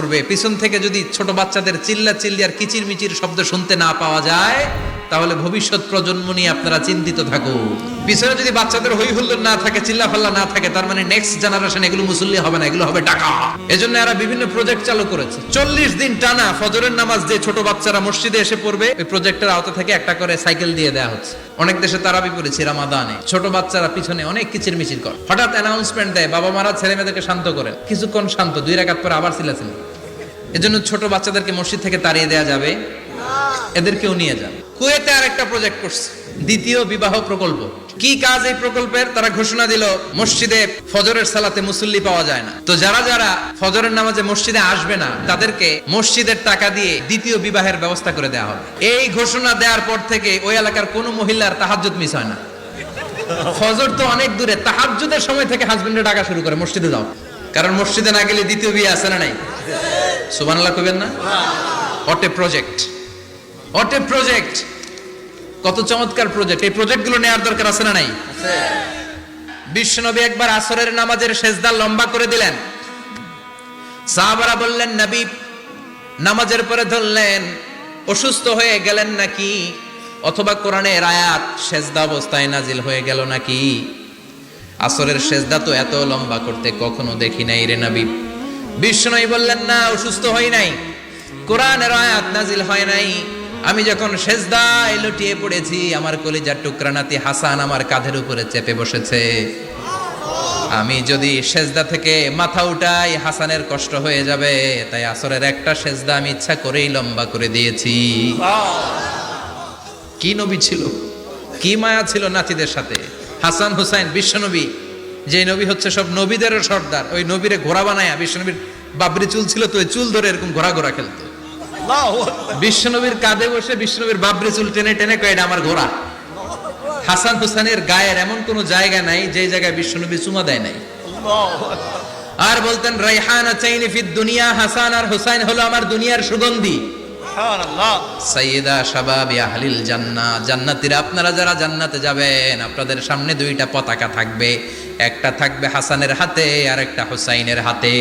করবে। পিছন থেকে যদি ছোট বাচ্চাদের চিল্লা চিল্লি আর কিচির মিচির শব্দ শুনতে না পাওয়া যায়, তাহলে ভবিষ্যৎ প্রজন্ম নিয়ে আপনারা চিন্তিত থাকুন। পিছনে যদি বাচ্চাদের হই হুল্লোড় না থাকে চিল্লা ফাল্লা না থাকে, তার মানে নেক্সট জেনারেশন এগুলো মুসল্লি হবে না, এগুলো হবে টাকা এজন্য এরা বিভিন্ন প্রজেক্ট চালু করেছে। চল্লিশ দিন টানা ফজরের নামাজ যে ছোট বাচ্চারা মসজিদে এসে পড়বে। ওই প্রজেক্টের আওতা থেকে একটা করে সাইকেল দিয়ে দেওয়া হচ্ছে। অনেক দেশে তারাবি পড়েছি রামাদানে। ছোট বাচ্চারা পিছনে অনেক কিচির মিচির করে। হঠাৎ অ্যানাউন্সমেন্ট দেয় বাবা মারা ছেলে মেয়েদেরকে শান্ত করেন। কিছুক্ষণ শান্ত, দুই রাকাত পরে আবার ছিলাছিল এজন্য ছোট বাচ্চাদেরকে মসজিদ থেকে তাড়িয়ে দেওয়া যাবে। এদেরকেও নিয়ে যান কুয়েতে আর একটা প্রজেক্ট করছে। দ্বিতীয় বিবাহ প্রকল্প। কি কাজ এই প্রকল্পের? তারা ঘোষণা দিল, মসজিদে ফজরের সালাতে মুসল্লি পাওয়া যায় না। তো যারা যারা ফজরের নামাজে মসজিদে আসবে না, তাদেরকে মসজিদের টাকা দিয়ে দ্বিতীয় বিবাহের ব্যবস্থা করে দেওয়া হবে। এই ঘোষণা দেওয়ার পর থেকে ওই এলাকার কোনো মহিলার তাহাজ্জুদ মিস হয় না। ফজর তো অনেক দূরে। তাহাজ্জুদের সময় থেকে হাজবেন্ডে ডাকা শুরু করে, মসজিদে যাও। কারণ মসজিদে না গেলে দ্বিতীয় বিয়ে আছে না নাই? সুবহানাল্লাহ কইবেন না? অটে প্রজেক্ট অটে প্রজেক্ট কত চমৎকার প্রজেক্ট এই প্রজেক্টগুলো নেওয়ার দরকার আছে না নাই? বিশ্বনবী একবার আসরের নামাজের সেজদা লম্বা করে দিলেন। সাহাবারা বললেন নবী নামাজের পরে ধরলেন অসুস্থ হয়ে গেলেন নাকি? অথবা কোরআনের আয়াত সেজদা অবস্থায় নাজিল হয়ে গেল নাকি? আসরের সেজদা তো এত লম্বা করতে কখনো দেখি নাই রে নবী। বিষ্ণু বললেন, না, অসুস্থ হই নাই। কোরআনের আয়াত নাজিল হয় নাই। আমি যখন সেজদায় লুটিয়ে পড়েছি, আমার কলিজার টুকরা নাতি হাসান আমার কাঁধের উপরে চেপে বসেছে। আমি যদি সেজদা থেকে মাথা উঠাই, হাসানের কষ্ট হয়ে যাবে। তাই আসরের একটা সেজদা আমি ইচ্ছা করেই লম্বা করে দিয়েছি। কি নবী ছিল? কি মায়া ছিল নাতিদের সাথে? হাসান হুসাইন, বিশ্বনবী যে নবী হচ্ছে সব নবীদেরও সর্দার। ওই নবীরে ঘোড়া বানায়া বিশ্বনবীর বাবরি চুল ছিল তো ওই চুল ধরে এরকম ঘোড়া ঘোড়া খেলতো। বিশ্বনবীর কাঁধে বসে বিশ্বনবীর বাবরি চুল টেনে টেনে কয় এটা আমার ঘোড়া। হাসান হুসাইনের গায়ের এমন কোন জায়গা নাই যে জায়গায় বিশ্বনবী চুমা দেয় নাই। আর বলতেন রাইহান চাইনি ফিদ দুনিয়া হাসান আর হুসাইন হলো আমার দুনিয়ার সুগন্ধি। সাইয়েদা শাবাবি আহলিল জান্নাহ। জান্নাতীরা আপনারা যারা জান্নাতে যাবেন আপনাদের সামনে দুইটা পতাকা থাকবে। একটা থাকবে হাসানের হাতে আর একটা হুসাইনের হাতে।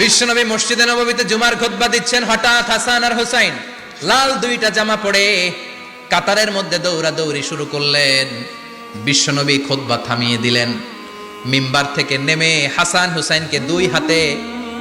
বিশ্বনবী মসজিদে নববীতে জুমার খুতবা দিচ্ছেন হঠাৎ হাসান আর হুসাইন। লাল দুইটা জামা পরে কাতারের মধ্যে দৌড়া দৌড়ি শুরু করলেন। বিশ্বনবী খুতবা থামিয়ে দিলেন। মিম্বার থেকে নেমে হাসান হুসাইনকে দুই হাতে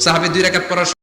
সাহাবী দুই রাকাত পড়ার